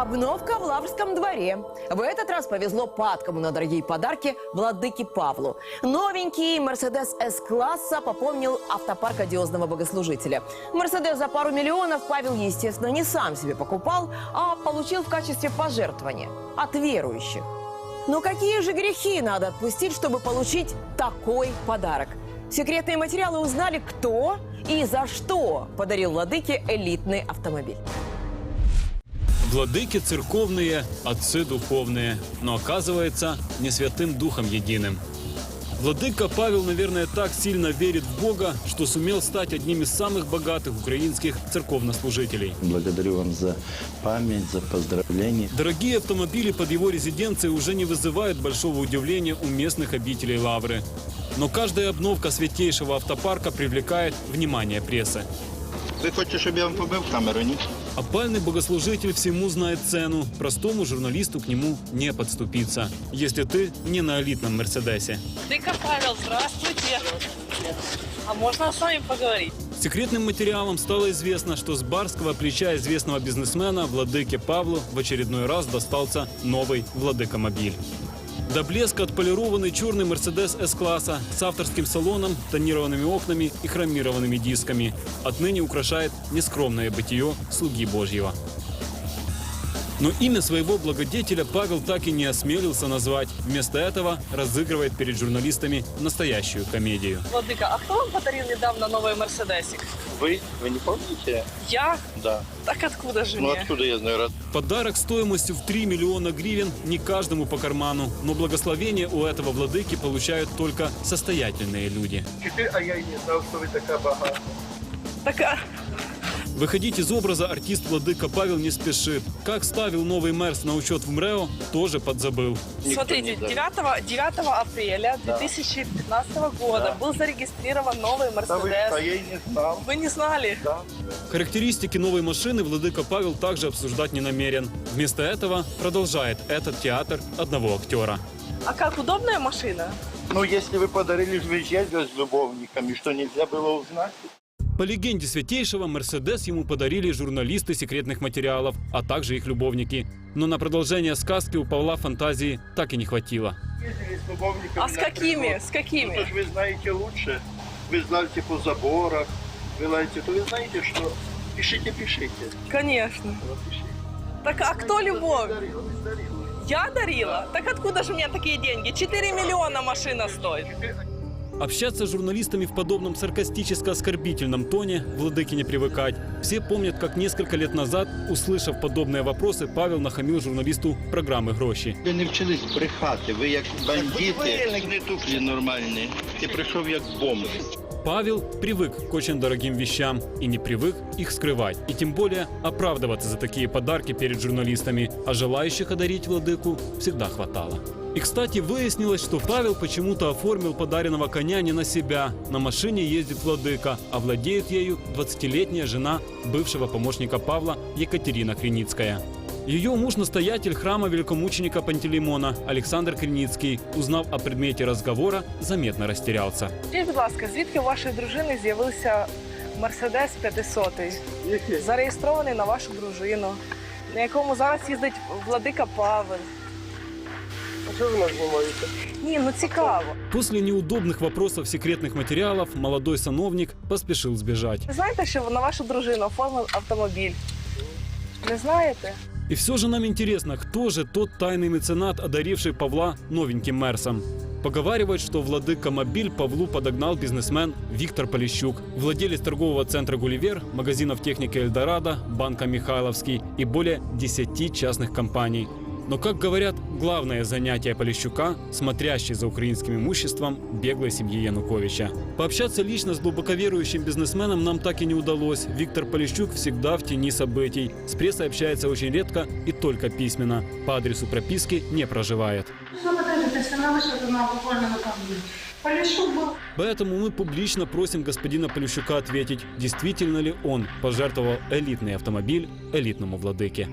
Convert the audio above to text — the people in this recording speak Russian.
Обновка в Лаврском дворе. В этот раз повезло падкому на дорогие подарки владыке Павлу. Новенький Мерседес С-класса пополнил автопарк одиозного богослужителя. Мерседес за пару миллионов Павел, естественно, не сам себе покупал, а получил в качестве пожертвования от верующих. Но какие же грехи надо отпустить, чтобы получить такой подарок? Секретные материалы узнали, кто и за что подарил владыке элитный автомобиль. Владыки церковные, отцы духовные, но оказывается не святым духом единым. Владыка Павел, наверное, так сильно верит в Бога, что сумел стать одним из самых богатых украинских церковнослужителей. Благодарю вам за память, за поздравления. Дорогие автомобили под его резиденцией уже не вызывают большого удивления у местных обителей Лавры. Но каждая обновка святейшего автопарка привлекает внимание прессы. Ви хочете, щоб я вам побив камеру, ні? Опальный богослужитель всему знает цену. Простому журналисту к нему не подступиться, если ты не на элитном Мерседесе. Дыка Павел, здравствуйте. А можно с вами поговорить? Секретным материалом стало известно, что с барского плеча известного бизнесмена владыке Павлу в очередной раз достался новый владыкомобиль. До блеска отполированный черный Мерседес С-класса с авторским салоном, тонированными окнами и хромированными дисками. Отныне украшает нескромное бытие слуги Божьего. Но имя своего благодетеля Павел так и не осмелился назвать. Вместо этого разыгрывает перед журналистами настоящую комедию. Владыка, а кто вам подарил недавно новый Мерседесик? Вы? Вы не помните? Я? Да. Так откуда же Ну мне? откуда я знаю? Раз- Подарок стоимостью в 3 миллиона гривен не каждому по карману, но благословение у этого владыки получают только состоятельные люди. Чотири, а я й не знав, що ви така багата. Так, а, Выходить из образа артист владыка Павел не спешит. Как ставил новый Мерс на учет в МРЭО, тоже подзабыл. Смотрите, не знает. 9, 9 апреля 2015 года был зарегистрирован новый Мерседес. я й не. Вы не знали? Да. Характеристики новой машины владыка Павел также обсуждать не намерен. Вместо этого продолжает этот театр одного актера. А как, удобная машина? Ну, если вы подарили же вы ездили с любовниками, что нельзя было узнать? По легенде святейшего, Мерседес ему подарили журналисты секретных материалов, а также их любовники. Но на продолжение сказки у Павла фантазии так и не хватило. С А с какими? С Ну, какими? ж вы знаете лучше. Вы знаете по заборах, вы знаете, то вы знаете, что пишите, пишите. Конечно. Вот пишите. Так а кто любовь? Дарила. Я дарила? Так откуда же у меня такие деньги? 4 миллиона машина стоит. Общаться с журналистами в подобном саркастическо-оскорбительном тоне владыке не привыкать. Все помнят, как несколько лет назад, услышав подобные вопросы, Павел нахамил журналисту программы «Гроші». Ви не вчились брехати, ви як бандити, не туфлі нормальні. Ти прийшов як бомж. Павел привык к очень дорогим вещам и не привык их скрывать. И тем более оправдываться за такие подарки перед журналистами. А желающих одарить владыку всегда хватало. И, кстати, выяснилось, что Павел почему-то оформил подаренного коня не на себя. На машине ездит владыка, а владеет ею 20-летняя жена бывшего помощника Павла Екатерина Креницкая. Ее муж-настоятель храма великомученика Пантелеймона Александр Креницкий, узнав о предмете разговора, заметно растерялся. Скажіть, будь ласка, звідки у вашої дружини з'явився Мерседес 500, зареєстрований на вашу дружину, на якому зараз їздить владика Павел? А що ви нас знімаєте? Ні, ну цікаво. После неудобных вопросов секретных материалов молодой сановник поспешил сбежать. Ви знаєте, що на вашу дружину оформив автомобіль? Не знаєте? И все же нам интересно, кто же тот тайный меценат, одаривший Павла новеньким Мерсом. Поговаривают, что владыка мобиль Павлу подогнал бизнесмен Виктор Полищук, владелец торгового центра «Гулливер», магазинов техники «Эльдорадо», банка «Михайловский» и более 10 частных компаний. Но, как говорят, главное занятие Полищука – смотрящий за украинским имуществом беглой семьи Януковича. Пообщаться лично с глубоко верующим бизнесменом нам так и не удалось. Виктор Полищук всегда в тени событий. С прессой общается очень редко и только письменно. По адресу прописки не проживает. Ну, Поэтому мы публично просим господина Полищука ответить, действительно ли он пожертвовал элитный автомобиль элитному владыке.